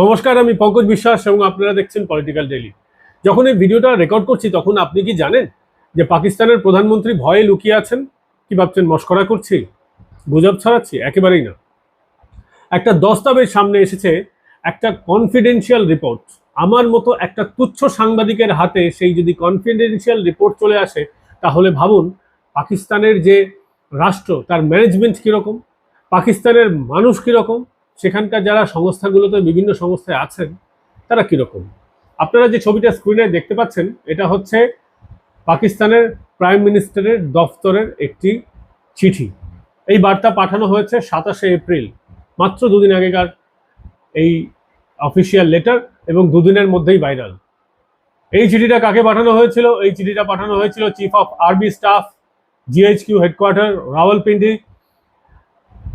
নমস্কার, আমি পঙ্কজ বিশ্বাস এবং আপনারা দেখছেন পলিটিক্যাল ডেলি যখন এই ভিডিওটা রেকর্ড করছি, তখন আপনি কি জানেন যে পাকিস্তানের প্রধানমন্ত্রী ভয়ে লুকিয়ে আছেন? কি ভাবছেন, মস্করা করছি? গুজব ছড়াচ্ছি? একেবারেই না। একটা দস্তাবেজ সামনে এসেছে, একটা কনফিডেন্সিয়াল রিপোর্ট আমার মতো একটা তুচ্ছ সাংবাদিকের হাতে সেই যদি কনফিডেন্সিয়াল রিপোর্ট চলে আসে, তাহলে ভাবুন পাকিস্তানের যে রাষ্ট্র, তার ম্যানেজমেন্ট কীরকম? পাকিস্তানের মানুষ কীরকম? সেখানকার যারা সংস্থাগুলোতে বিভিন্ন সংস্থায় আছেন, তারা কীরকম? আপনারা যে ছবিটা স্ক্রিনে দেখতে পাচ্ছেন, এটা হচ্ছে পাকিস্তানের প্রাইম মিনিস্টারের দফতরের একটি চিঠি। এই বার্তা পাঠানো হয়েছে সাতাশে এপ্রিল, মাত্র দুদিন আগেকার এই অফিসিয়াল লেটার এবং দুদিনের মধ্যেই ভাইরাল এই চিঠিটা কাকে পাঠানো হয়েছিল? এই চিঠিটা পাঠানো হয়েছিল chief of army staff GHQ headquarter Rawalpindi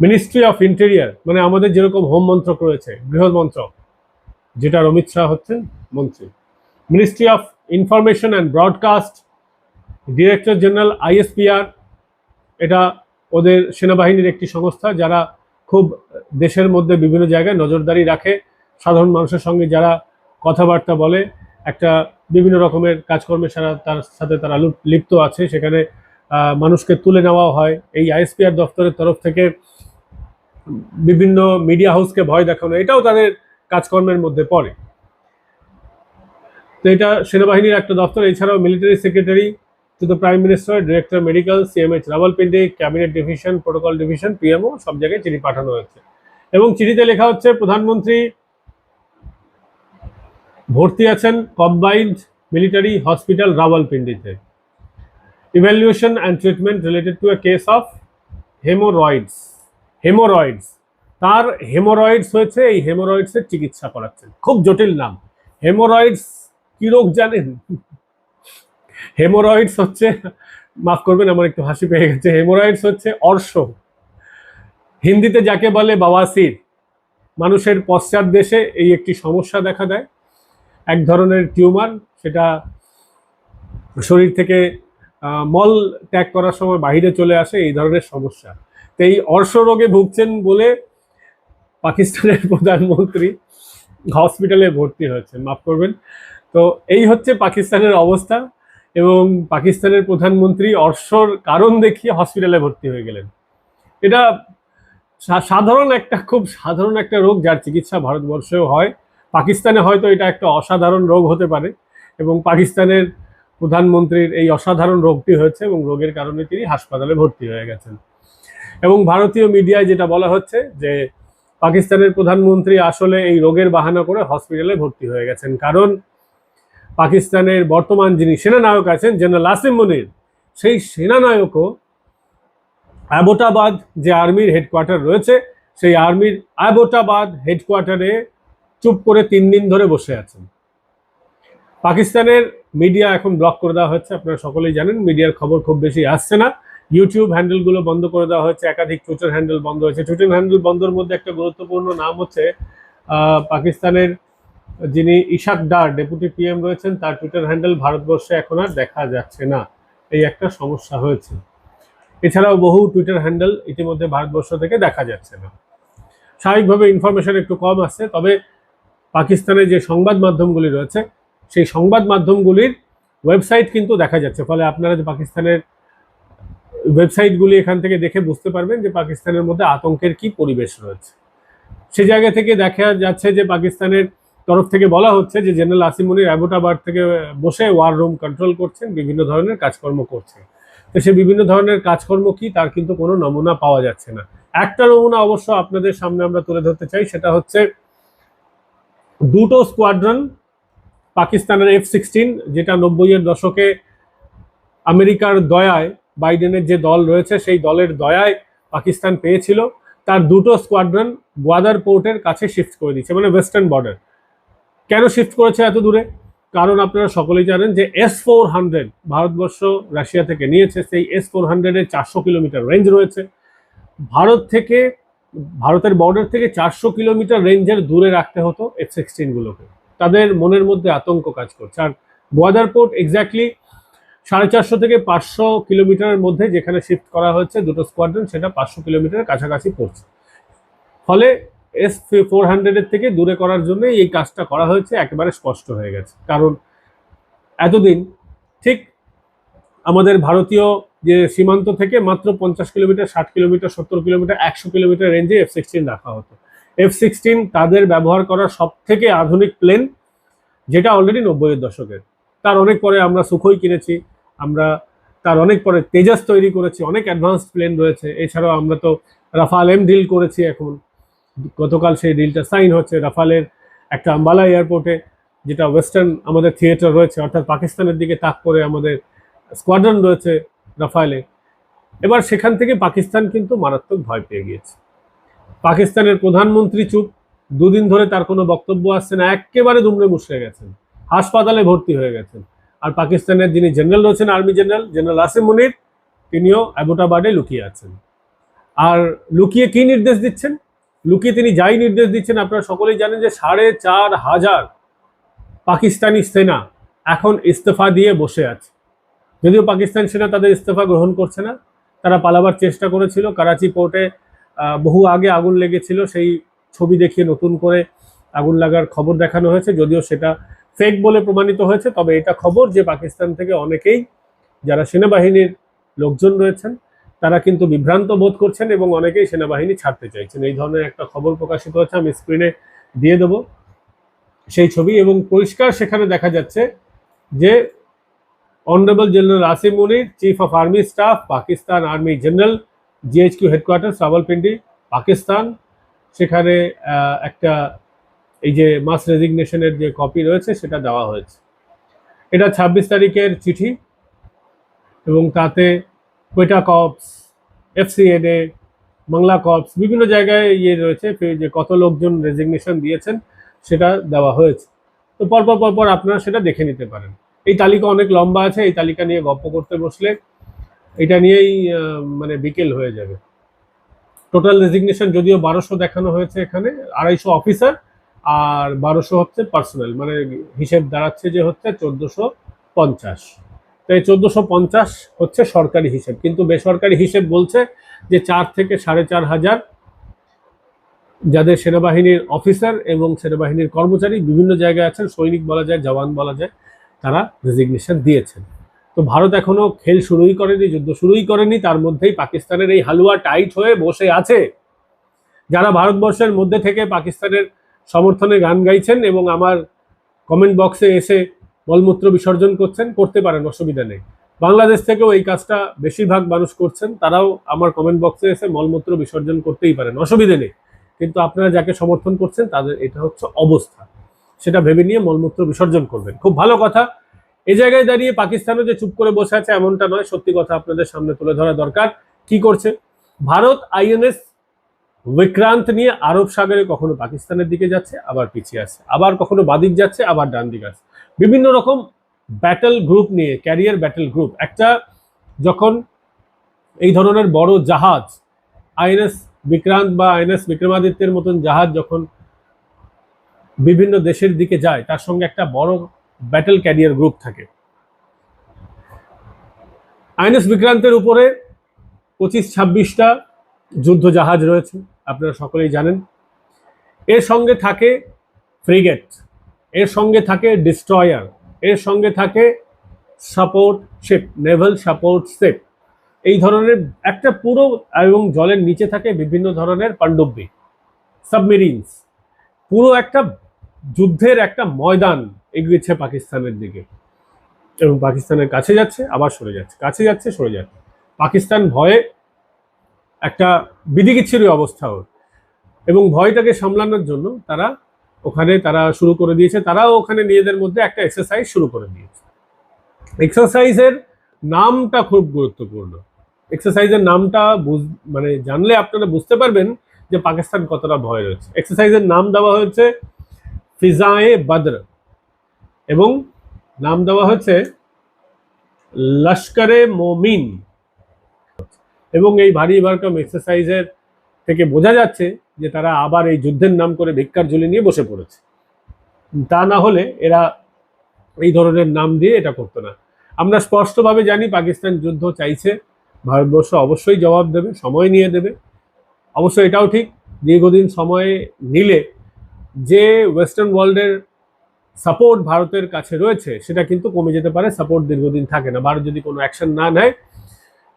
ministry of interior মানে আমাদের যেরকম হোম মন্ত্রক রয়েছে গৃহ মন্ত্রক যেটার অমিত শাহ হচ্ছেন মন্ত্রী। Ministry of information and broadcast director general ISPR এটা ওদের সেনাবাহিনীর একটি সংস্থা যারা খুব দেশের মধ্যে বিভিন্ন জায়গায় নজরদারি রাখে। সাধারণ মানুষের সঙ্গে যারা কথাবার্তা বলে, একটা বিভিন্ন রকমের কাজকর্মে সারা তার সাথে তারা লুপ- লিপ্ত আছে। সেখানে মানুষকে তুলে নেওয়া হয়। এই আইএসপিআর দপ্তরের তরফ থেকে বিভিন্ন মিডিয়া হাউসকে ভয় দেখানো, এটাও তাদের কাজকর্মের মধ্যে পড়ে। তো এটা সেনাবাহিনীর একটা দপ্তর, এছাড়াও military secretary the prime minister director medical CMH Rawalpindi cabinet division protocol division PMO সব জায়গায় চিঠি পাঠানো হয়েছে। এবং চিঠিতে লেখা হচ্ছে, প্রধানমন্ত্রী ভর্তি আছেন combined military hospital রাওয়ালপিন্ডিতে evaluation and treatment related to a case of hemorrhoids hemorrhoids. তার হেমোরয়েডস হয়েছে, এই হেমোরয়েডসের চিকিৎসা করাচ্ছেন। খুব জটিল নাম। হেমোরয়েডস কি রোগ জানেন? হেমোরয়েডস হচ্ছে, মাফ করবেন, আমার একটু হাসি পেয়ে গেছে। হেমোরয়েডস হচ্ছে অর্শ। হিন্দিতে যাকে বলে বাওয়াসির, মানুষের পশ্চাৎ দেশে এই একটি সমস্যা দেখা দেয়। এক ধরনের টিউমার, সেটা শরীর থেকে মল ত্যাগ করার সময় বাইরে চলে আসে, এই ধরনের সমস্যা। এই অর্শ রোগে ভুগছেন বলে পাকিস্তানের প্রধানমন্ত্রী হসপিটালে ভর্তি হয়েছেন, মাফ করবেন। তো এই হচ্ছে পাকিস্তানের অবস্থা এবং পাকিস্তানের প্রধানমন্ত্রী অর্শর কারণ দেখিয়ে হসপিটালে ভর্তি হয়ে গেলেন। এটা সাধারণ একটা, খুব সাধারণ একটা রোগ যার চিকিৎসা ভারতবর্ষেও হয়। পাকিস্তানে হয়তো এটা একটা অসাধারণ রোগ হতে পারে এবং পাকিস্তানের প্রধানমন্ত্রীর এই অসাধারণ রোগটি হয়েছে এবং রোগের কারণে তিনি হাসপাতালে ভর্তি হয়ে গেছেন। এবং ভারতীয় মিডিয়ায় যেটা বলা হচ্ছে যে পাকিস্তানের প্রধানমন্ত্রী আসলে এই রোগের বাহানা করে হসপিটালে ভর্তি হয়ে গেছেন। কারণ পাকিস্তানের বর্তমান যিনি সেনানায়ক আছেন, জেনারেল আসিম মনির, সেই সেনানায়কও অ্যাবোটাবাদ যে আর্মির হেডকোয়ার্টার রয়েছে, সেই আর্মির অ্যাবোটাবাদ হেডকোয়ার্টারে চুপ করে তিন দিন ধরে বসে আছেন। পাকিস্তানের মিডিয়া এখন ব্লক করে দেওয়া হচ্ছে, আপনারা সকলেই জানেন, মিডিয়ার খবর খুব বেশি আসছে না। ইউটিউব হ্যান্ডেলগুলো বন্ধ করে দেওয়া হয়েছে, একাধিক টুইটার হ্যান্ডেল বন্ধ হয়েছে। টুইটার হ্যান্ডেল বন্ধের মধ্যে একটা গুরুত্বপূর্ণ নাম হচ্ছে পাকিস্তানের যিনি ইশাক ডার, ডেপুটি পিএম রয়েছেন, তার টুইটার হ্যান্ডেল ভারতবর্ষে এখন আর দেখা যাচ্ছে না। এই একটা সমস্যা হয়েছে। এছাড়াও বহু টুইটার হ্যান্ডেল ইতিমধ্যে ভারতবর্ষ থেকে দেখা যাচ্ছে না। স্বাভাবিকভাবে ইনফরমেশন একটু কম আসছে, তবে পাকিস্তানের যে সংবাদ মাধ্যমগুলি রয়েছে, সেই সংবাদ মাধ্যমগুলির ওয়েবসাইট কিন্তু দেখা যাচ্ছে। ফলে আপনারা যে পাকিস্তানের ওয়েবসাইটগুলি এখান থেকে দেখে বুঝতে পারবেন যে পাকিস্তানের মধ্যে আতঙ্কের কি পরিবেশ রয়েছে। সে জায়গা থেকে দেখা যাচ্ছে যে পাকিস্তানের তরফ থেকে বলা হচ্ছে যে জেনারেল আসিমনির অ্যাবোটাবাদ থেকে বসে ওয়ার রুম কন্ট্রোল করছেন, বিভিন্ন ধরনের কাজকর্ম করছেন। তো সে বিভিন্ন ধরনের কাজকর্ম কি, তার কিন্তু কোনো নমুনা পাওয়া যাচ্ছে না। একটা নমুনা অবশ্য আপনাদের সামনে আমরা তুলে ধরতে চাই, সেটা হচ্ছে দুটো স্কোয়াড্রন পাকিস্তানের এফ সিক্সটিন যেটা নব্বইয়ের দশকে আমেরিকার দয়ায় বাইডেনের যে দল রয়েছে, সেই দলের দয়ায় পাকিস্তান পেয়েছিল। তার দুটো স্কোয়াড্রন গোয়াদার পোর্টের কাছে শিফট করে দিচ্ছে মানে ওয়েস্টার্ন বর্ডার কেন শিফট করেছে এত দূরে? কারণ আপনারা সকলেই জানেন যে S four hundred Bharatvarsh Russia থেকে নিয়েছে, সেই এস ফোর হান্ড্রেডের চারশো কিলোমিটার রেঞ্জ রয়েছে। ভারত থেকে, ভারতের বর্ডার থেকে চারশো কিলোমিটার রেঞ্জের দূরে রাখতে হতো এফ সিক্সটিনগুলোকে তাদের মনের মধ্যে আতঙ্ক কাজ করছে। আর গোয়াদার পোর্ট এক্স্যাক্টলি সাড়ে চারশো থেকে পাঁচশো কিলোমিটারের মধ্যে যেখানে শিফট করা হয়েছে, দুটো স্কোয়াড্রন সেটা পাঁচশো কিলোমিটারের কাছাকাছি পড়ছে। ফলে এস ফোর হান্ড্রেডের থেকে দূরে করার জন্য এই কাজটা করা হয়েছে, একেবারে স্পষ্ট হয়ে গেছে। কারণ এতদিন ঠিক আমাদের ভারতীয় যে সীমান্ত থেকে মাত্র পঞ্চাশ কিলোমিটার, ষাট কিলোমিটার, সত্তর কিলোমিটার, একশো কিলোমিটার রেঞ্জে এফ সিক্সটিন রাখা হতো। এফ সিক্সটিন তাদের ব্যবহার করা সব থেকে আধুনিক প্লেন যেটা অলরেডি নব্বইয়ের দশকের। তার অনেক পরে আমরা সুখই কিনেছি। আমরা তার অনেক পরে তেজাস তৈরি করেছি, অনেক অ্যাডভান্স প্লেন রয়েছে। এছাড়াও আমরা তো রাফাল এম ডিল করেছি এখন। গতকাল সেই ডিলটা সাইন হচ্ছে রাফালের একটা আম্বালা এয়ারপোর্টে যেটা ওয়েস্টার্ন আমাদের থিয়েটার রয়েছে, অর্থাৎ পাকিস্তানের দিকে তাক করে আমাদের স্কোয়াড্রন রয়েছে রাফালে এবার সেখান থেকে পাকিস্তান কিন্তু মারাত্মক ভয় পেয়ে গিয়েছে। পাকিস্তানের প্রধানমন্ত্রী চুপ, দুদিন ধরে তার কোনো বক্তব্য আসছে না, একেবারে দুমড়ে মুশড়ে গেছেন। হাসপাতালে ভর্তি হয়ে গেছেন। আর পাকিস্তানের যিনি জেনারেল রয়েছেন, army general general Asim Munir, তিনিও অ্যাবোটাবাদে লুকিয়ে আছেন। আর লুকিয়ে কি নির্দেশ দিচ্ছেন? লুকিয়ে তিনি যাই নির্দেশ দিচ্ছেন, আপনারা সকলেই জানেন যে সাড়ে চার হাজার পাকিস্তানি সেনা এখন ইস্তফা দিয়ে বসে আছে। যদিও পাকিস্তান সেনা তাদের ইস্তফা গ্রহণ করছে না, তারা পালাবার চেষ্টা করেছিল। করাচি পোর্টে বহু আগে আগুন লেগেছিল, সেই ছবি দেখিয়ে নতুন করে আগুন লাগার খবর দেখানো হয়েছে, যদিও সেটা ফেক বলে প্রমাণিত হয়েছে, তবে এটা খবর যে পাকিস্তান থেকে অনেকেই, যারা সেনাবাহিনীর লোকজন রয়েছেন, তারা কিন্তু বিভ্রান্ত বোধ করছেন এবং অনেকেই সেনাবাহিনী ছাড়তে চাইছেন। এই ধরনের একটা খবর প্রকাশিত হচ্ছে আমি স্ক্রিনে দিয়ে দেব সেই ছবি এবং পরিষ্কার সেখানে দেখা যাচ্ছে যে honourable general Asim Munir chief of army staff Pakistan army general GHQ headquarter Rawalpindi Pakistan. সেখানে একটা এই যে মাস রেজিগনেশনের যে কপি রয়েছে, সেটা দেওয়া হয়েছে। এটা ছাব্বিশ তারিখের চিঠি এবং তাতে কোয়েটা কপস এফসিএনএ বাংলা কপস বিভিন্ন জায়গায় ইয়ে রয়েছে যে কত লোকজন রেজিগনেশন দিয়েছেন, সেটা দেওয়া হয়েছে। তো পরপর পরপর আপনারা সেটা দেখে নিতে পারেন। এই তালিকা অনেক লম্বা আছে, এই তালিকা নিয়ে গপ্প করতে বসলে এটা নিয়েই মানে বিকেল হয়ে যাবে। টোটাল রেজিগনেশন যদিও বারোশো দেখানো হয়েছে এখানে, আড়াইশো অফিসার আর বারোশো হচ্ছে পার্সোনাল মানে হিসেব দাঁড়াচ্ছে যে হচ্ছে চোদ্দোশো পঞ্চাশ। তো এই চোদ্দোশো পঞ্চাশ হচ্ছে সরকারি হিসেব, কিন্তু বেসরকারি হিসেব বলছে যে চার থেকে সাড়ে চার হাজার যাদের সেনাবাহিনীর অফিসার এবং সেনাবাহিনীর কর্মচারী বিভিন্ন জায়গায় আছেন, সৈনিক বলা যায়, জওয়ান বলা যায়, তারা রেজিগনেশন দিয়েছেন। তো ভারত এখনও খেল শুরুই করেনি, যুদ্ধ শুরুই করেনি, তার মধ্যেই পাকিস্তানের এই হালুয়া টাইট হয়ে বসে আছে। যারা ভারতবর্ষের মধ্যে থেকে পাকিস্তানের সমর্থনে গান গাইছেন এবং আমার কমেন্ট বক্সে এসে মলমূত্র বিসর্জন করছেন, করতে পারেন, অসুবিধা নেই। বাংলাদেশ থেকেও এই কাজটা বেশিরভাগ মানুষ করছেন, তারাও আমার কমেন্ট বক্সে এসে মলমূত্র বিসর্জন করতেই পারেন, অসুবিধে নেই। কিন্তু আপনারা যাকে সমর্থন করছেন, তাদের এটা হচ্ছে অবস্থা। সেটা ভেবে নিয়ে মলমূত্র বিসর্জন করবেন। খুব ভালো কথা। এই জায়গায় দাঁড়িয়ে পাকিস্তানও যে চুপ করে বসে আছে, এমনটা নয়। সত্যি কথা আপনাদের সামনে তুলে ধরা দরকার। কি করছে? ভারত আইএনএস বিক্রান্ত নিয়ে আরব সাগরে কখনো পাকিস্তানের দিকে যাচ্ছে, আবার পিছিয়ে আসছে আবার কখনো বাদিক যাচ্ছে, আবার ডান দিকে আসছে বিভিন্ন রকম ব্যাটেল গ্রুপ নিয়ে ক্যারিয়ার ব্যাটেল গ্রুপ একটা যখন এই ধরনের বড় জাহাজ, আইএনএস বিক্রান্ত বা আইএনএস বিক্রমাদিত্যের মতন জাহাজ যখন বিভিন্ন দেশের দিকে যায়, তার সঙ্গে একটা বড় ব্যাটেল ক্যারিয়ার গ্রুপ থাকে। আইএনএস বিক্রান্তের উপরে পঁচিশ ছাব্বিশটা যুদ্ধ জাহাজ রয়েছে। আপনারা সকলেই জানেন। এর সঙ্গে থাকে ফ্রিগেট এর সঙ্গে থাকে ডিস্ট্রয়ার এর সঙ্গে থাকে support ship naval support ship এই ধরনের একটা পুরো এবং জলের নিচে থাকে বিভিন্ন ধরনের পাণ্ডব্যী সাবমেরিনস পুরো একটা যুদ্ধের একটা ময়দান এগিয়েছে পাকিস্তানের দিকে। এবং পাকিস্তানের কাছে যাচ্ছে, আবার সরে যাচ্ছে। কাছে যাচ্ছে, সরে যাচ্ছে। পাকিস্তান ভয়ে একটা বিধিকিচ্ছিরি অবস্থা ওর। এবং ভয়টাকে সামলানোর জন্য তারা ওখানে তারা শুরু করে দিয়েছে। তারাও ওখানে নিজেদের মধ্যে একটা এক্সারসাইজ শুরু করে দিয়েছে। এক্সারসাইজের নামটা খুব গুরুত্বপূর্ণ। এক্সারসাইজের নামটা মানে জানলে আপনারা বুঝতে পারবেন যে পাকিস্তান কতটা ভয় রয়েছে। এক্সারসাইজের নাম দেওয়া হয়েছে ফিজায়ে বদ্র এবং নাম দেওয়া হয়েছে লস্করে মোমিন। এবং এই ভারী ভারকম এক্সারসাইজের থেকে বোঝা যাচ্ছে যে তারা আবার এই যুদ্ধের নাম করে ভিক্ষার ঝুলি নিয়ে বসে পড়েছে। তা না হলে এরা এই ধরনের নাম দিয়ে এটা করতো না। আমরা স্পষ্টভাবে জানি পাকিস্তান যুদ্ধ চাইছে। ভারতবর্ষ অবশ্যই জবাব দেবে, সময় নিয়ে দেবে। অবশ্য এটাও ঠিক, দীর্ঘদিন সময় নিলে যে ওয়েস্টার্ন ওয়ার্ল্ডের সাপোর্ট ভারতের কাছে রয়েছে, সেটা কিন্তু কমে যেতে পারে সাপোর্ট দীর্ঘদিন থাকে না। ভারত যদি কোনো অ্যাকশন না নেয়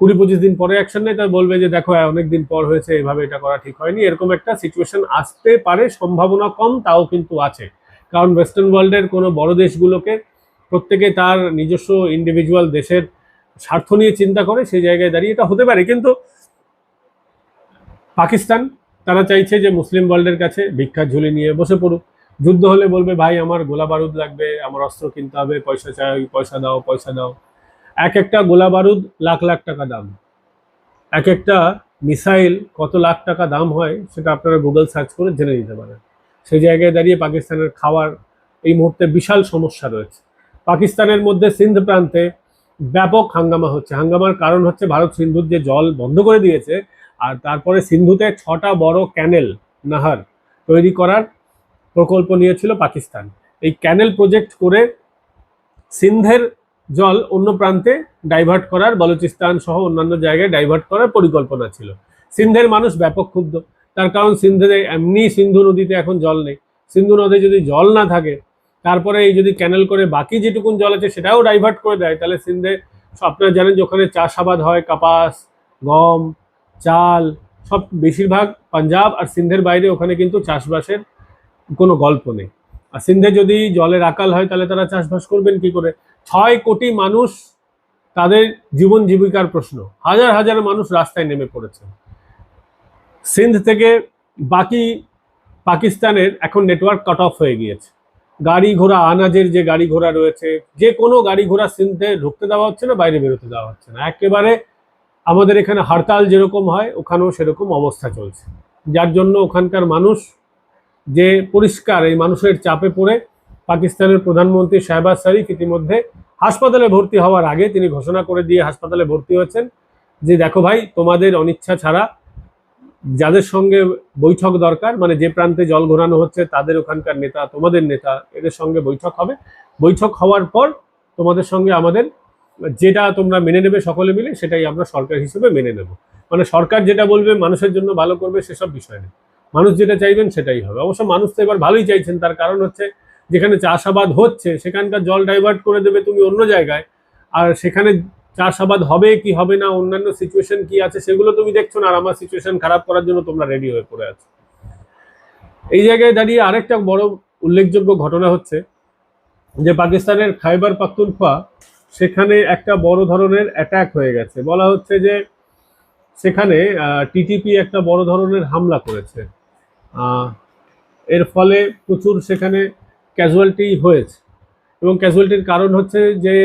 কুড়ি পঁচিশ দিন পরে অ্যাকশন নেয় তাহলে বলবে যে, দেখো, অনেক দিন পর হয়েছে, এভাবে এটা করা ঠিক হয়নি। এরকম একটা সিচুয়েশন আসতে পারে, সম্ভাবনা কম, তাও কিন্তু আছে। কারণ ওয়েস্টার্ন ওয়ার্ল্ডের কোনো বড় দেশগুলোকে প্রত্যেকে তার নিজস্ব ইন্ডিভিজুয়াল দেশের স্বার্থ নিয়ে চিন্তা করে, সেই জায়গায় দাঁড়িয়ে এটা হতে পারে। কিন্তু পাকিস্তান, তারা চাইছে যে, মুসলিম ওয়ার্ল্ডের কাছে ভিক্ষার ঝুলি নিয়ে বসে পড়ুক। যুদ্ধ হলে বলবে, ভাই, আমার গোলা বারুদ লাগবে, আমার অস্ত্র কিনতে হবে, পয়সা চাই, পয়সা দাও পয়সা দাও। এক একটা গোলা বারুদ লাখ লাখ টাকা দাম। এক একটা মিসাইল কত লাখ টাকা দাম হয় সেটা আপনারা গুগল সার্চ করে জেনে নিতে পারেন। সেই জায়গায় দাঁড়িয়ে পাকিস্তানের খাওয়ার এই মুহূর্তে বিশাল সমস্যা রয়েছে। পাকিস্তানের মধ্যে সিন্ধ প্রান্তে ব্যাপক হাঙ্গামা হচ্ছে। হাঙ্গামার কারণ হচ্ছে ভারত সিন্ধুর যে জল বন্ধ করে দিয়েছে আর তারপরে সিন্ধুতে ছটা বড় ক্যানেল, নাহার তৈরি করার প্রকল্প নিয়েছিল পাকিস্তান। এই ক্যানেল প্রজেক্ট করে সিন্ধের জল অন্য প্রান্তে ডাইভার্ট করার, বলুচিস্তান সহ অন্যান্য জায়গায় ডাইভার্ট করার পরিকল্পনা ছিল। সিন্ধের মানুষ ব্যাপক ক্ষুব্ধ। তার কারণ সিন্ধে এমনি সিন্ধু নদীতে এখন জল নেই। সিন্ধু নদে যদি জল না থাকে, তারপরে এই যদি ক্যানেল করে বাকি যেটুকুন জল আছে সেটাও ডাইভার্ট করে দেয়, তাহলে সিন্ধে, আপনারা জানেন যে ওখানে চাষাবাদ হয়, কাপাস, গম, চাল, সব বেশিরভাগ পাঞ্জাব আর সিন্ধের বাইরে ওখানে কিন্তু চাষবাসের কোনো গল্প নেই। আর সিন্ধে যদি জলের আকাল হয়, তাহলে তারা চাষবাস করবেন কি করে? ছয় কোটি মানুষ তাদের জীবন জীবিকার প্রশ্ন। হাজার হাজার মানুষ রাস্তায় নেমে পড়েছে। সিন্ধ থেকে বাকি পাকিস্তানের এখন নেটওয়ার্ক কাট অফ হয়ে গিয়েছে। গাড়ি ঘোড়া, আনাজের যে গাড়ি ঘোড়া রয়েছে, যে কোনো গাড়ি ঘোড়া সিন্ধে ঢুকতে দেওয়া হচ্ছে না, বাইরে বেরোতে দেওয়া হচ্ছে না। একেবারে আমাদের এখানে হরতাল যেরকম হয়, ওখানেও সেরকম অবস্থা চলছে। যার জন্য ওখানকার মানুষ যে পরিষ্কার, এই মানুষের চাপে পড়ে পাকিস্তানের প্রধানমন্ত্রী শাহবাজ শরীফ ইতিমধ্যে হাসপাতালে ভর্তি হওয়ার আগে তিনি ঘোষণা করে দিয়ে হাসপাতালে ভর্তি হয়েছেন। যে দেখো ভাই, তোমাদের অনিচ্ছা ছাড়া যাদের সঙ্গে বৈঠক দরকার মানে যে প্রান্তে জল ঘোরানো হচ্ছে, তাদের ওখানকার নেতা, তোমাদের নেতা, এদের সঙ্গে বৈঠক হবে। বৈঠক হওয়ার পর তোমাদের সঙ্গে আমাদের যেটা তোমরা মেনে নেবে সকলে মিলে, সেটাই আমরা সরকার হিসেবে মেনে নেব। মানে সরকার যেটা বলবে, মানুষের জন্য ভালো করবে, সেসব বিষয় নেই। মানুষ যেটা চাইবেন, সেটাই হবে। অবশ্য মানুষ তো এবার ভালোই চাইছেন, তার কারণ হচ্ছে যেখানে চাষাবাদ হচ্ছে, সেখানকার জল ডাইভার্ট করে দেবে তুমি অন্য জায়গায়। আর সেখানে চাষাবাদ হবে কি হবে না, অন্যান্য সিচুয়েশন কি আছে, সেগুলো তুমি দেখছ না, আর আমার সিচুয়েশন খারাপ করার জন্য তোমরা রেডি হয়ে পড়ে আছো। এই জায়গায় দাঁড়িয়ে আরেকটা বড় উল্লেখযোগ্য ঘটনা হচ্ছে যে পাকিস্তানের খাইবার পাখতুনখোয়া, সেখানে একটা বড় ধরনের অ্যাটাক হয়ে গেছে। বলা হচ্ছে যে সেখানে টিটিপি একটা বড় ধরনের হামলা করেছে। এর ফলে প্রচুর সেখানে ক্যাজুয়ালিটি হয়েছে। এবং ক্যাজুয়ালিটির কারণ হচ্ছে যে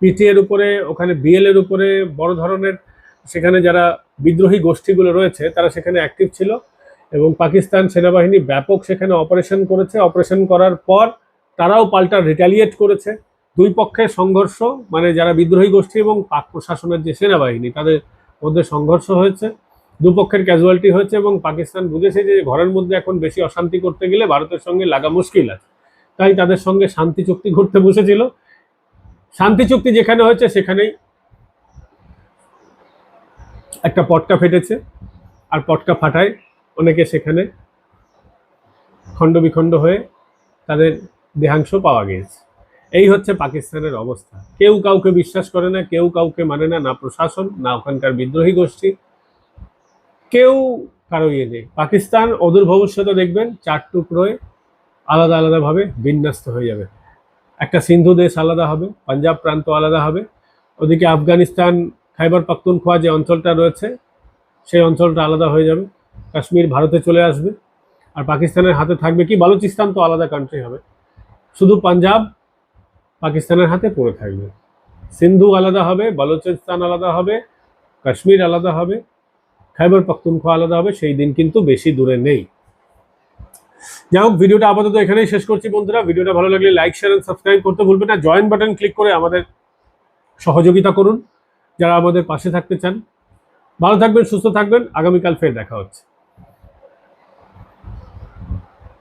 পিটি এর উপরে, ওখানে বিএল এর উপরে বড় ধরনের সেখানে যারা বিদ্রোহী গোষ্ঠীগুলো রয়েছে, তারা সেখানে অ্যাক্টিভ ছিল এবং পাকিস্তান সেনাবাহিনী ব্যাপক সেখানে অপারেশন করেছে। অপারেশন করার পর তারাও পাল্টা রিটালিয়েট করেছে। দুই পক্ষের সংঘর্ষ মানে যারা বিদ্রোহী গোষ্ঠী এবং পাক প্রশাসনের যে সেনাবাহিনী, তাদের মধ্যে সংঘর্ষ হয়েছে। দুপক্ষের ক্যাজুয়ালিটি হয়েছে এবং পাকিস্তান বুঝেছে যে ঘরের মধ্যে এখন বেশি অশান্তি করতে গেলে ভারতের সঙ্গে লাগা মুশকিল আছে। তাই তাদের সঙ্গে শান্তি চুক্তি করতে বসেছিল। শান্তি চুক্তি যেখানে হয়েছে সেখানেই একটা পটকা ফেটেছে আর পটকা ফাটায় অনেকে সেখানে খণ্ড বিখণ্ড হয়ে তাদের দেহাংশ পাওয়া গিয়েছে। এই হচ্ছে পাকিস্তানের অবস্থা। কেউ কাউকে বিশ্বাস করে না, কেউ কাউকে মানে না না প্রশাসন, না ওখানকার বিদ্রোহী গোষ্ঠী। কেউ কারও ইয়ে নেই। পাকিস্তান অদূর ভবিষ্যতে দেখবেন চার টুকরোয় আলাদা আলাদাভাবে বিন্যস্ত হয়ে যাবে। একটা সিন্ধু দেশ আলাদা হবে, পাঞ্জাব প্রান্ত আলাদা হবে। ওদিকে আফগানিস্তান, খাইবার পাখতুনখোয়া যে অঞ্চলটা রয়েছে, সেই অঞ্চলটা আলাদা হয়ে যাবে। কাশ্মীর ভারতে চলে আসবে। আর পাকিস্তানের হাতে থাকবে কি? বালুচিস্তান তো আলাদা কান্ট্রি হবে। শুধু পাঞ্জাব পাকিস্তানের হাতে পড়ে থাকবে। সিন্ধু আলাদা হবে, বালুচিস্তান আলাদা হবে, কাশ্মীর আলাদা হবে, খাইবার পাখতুনখোয়া আলাদা হবে। সেই দিন কিন্তু বেশি দূরে নেই। যাই হোক, ভিডিওটা আপাতত এখানেই শেষ করছি বন্ধুরা। ভিডিওটা ভালো লাগলে লাইক শেয়ার এন্ড সাবস্ক্রাইব করতে ভুলবেন না। জয়েন বাটন ক্লিক করে আমাদের সহযোগিতা করুন। যারা আমাদের পাশে থাকতে চান। ভালো থাকবেন, সুস্থ থাকবেন। আগামীকাল ফের দেখা হচ্ছে।